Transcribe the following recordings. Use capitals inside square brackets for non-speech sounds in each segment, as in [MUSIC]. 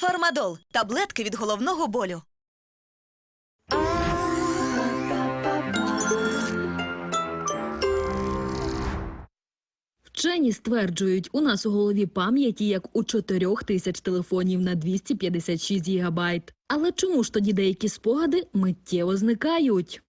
Фармадол таблетки від головного болю. Вчені стверджують, у нас у голові пам'яті як у 4 тисяч телефонів на 256 гігабайт. Але чому ж тоді деякі спогади миттєво зникають?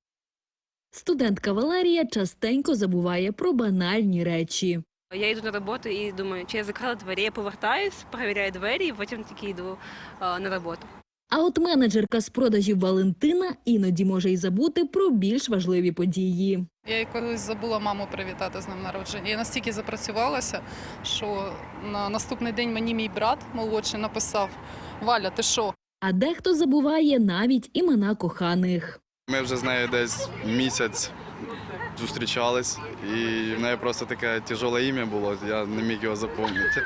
Студентка Валерія частенько забуває про банальні речі. Я йду на роботу і думаю, чи я закрила двері, я повертаюсь, перевіряю двері і потім тільки йду а, на роботу. А от менеджерка з продажів Валентина іноді може й забути про більш важливі події. Я й колись забула маму привітати з ним народження. Я настільки запрацювалася, що на наступний день мені мій брат молодший написав: Валя, ти що? А дехто забуває навіть імена коханих. Ми вже з нею десь місяць зустрічались, і в неї просто таке тяжеле ім'я було, я не міг його запам'ятати.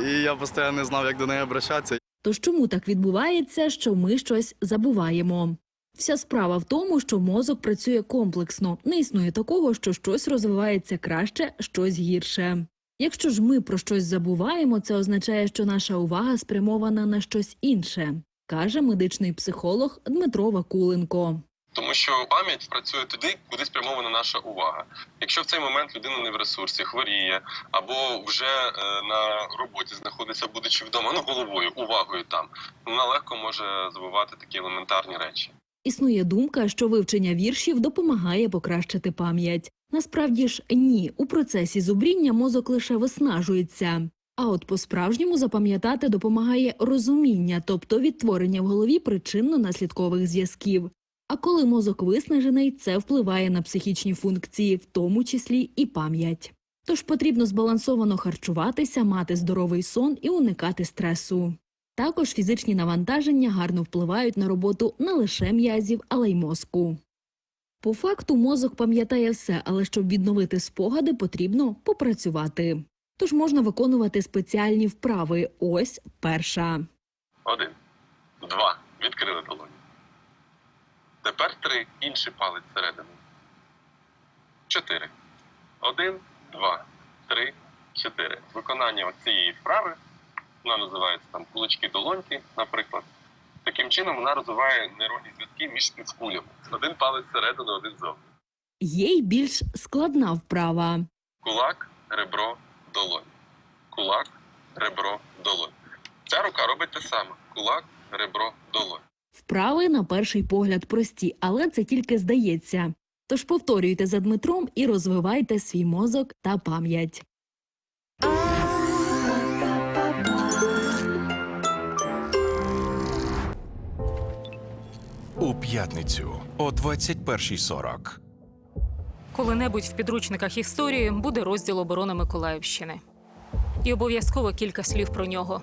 [LAUGHS] І я постійно не знав, як до неї обращатися. Тож чому так відбувається, що ми щось забуваємо? Вся справа в тому, що мозок працює комплексно. Не існує такого, що щось розвивається краще, щось гірше. Якщо ж ми про щось забуваємо, це означає, що наша увага спрямована на щось інше, каже медичний психолог Дмитро Вакуленко. Тому що пам'ять працює туди, куди спрямована наша увага. Якщо в цей момент людина не в ресурсі, хворіє або вже е, на роботі знаходиться, будучи вдома, ну головою, увагою там, вона легко може забувати такі елементарні речі. Існує думка, що вивчення віршів допомагає покращити пам'ять. Насправді ж ні, у процесі зубріння мозок лише виснажується. А от по-справжньому запам'ятати допомагає розуміння, тобто відтворення в голові причинно-наслідкових зв'язків. А коли мозок виснажений, це впливає на психічні функції, в тому числі і пам'ять. Тож потрібно збалансовано харчуватися, мати здоровий сон і уникати стресу. Також фізичні навантаження гарно впливають на роботу не лише м'язів, але й мозку. По факту мозок пам'ятає все, але щоб відновити спогади, потрібно попрацювати. Тож можна виконувати спеціальні вправи. Ось перша. Один, два. Відкрили долоні. Тепер три. Інший палець всередину. Чотири. Один, два, три, чотири. Виконання цієї вправи, вона називається там кулачки долоньки, наприклад. Таким чином вона розвиває нейронні зв'язки між півкулями. Один палець всередину, один зовні. Є й більш складна вправа. Кулак, ребро, долонь. Кулак, ребро, долонь. Ця рука робить те саме. Кулак, ребро, долонь. Вправи на перший погляд прості, але це тільки здається. Тож повторюйте за Дмитром і розвивайте свій мозок та пам'ять. У п'ятницю о 21.40. Коли-небудь в підручниках історії буде розділ оборони Миколаївщини. І обов'язково кілька слів про нього.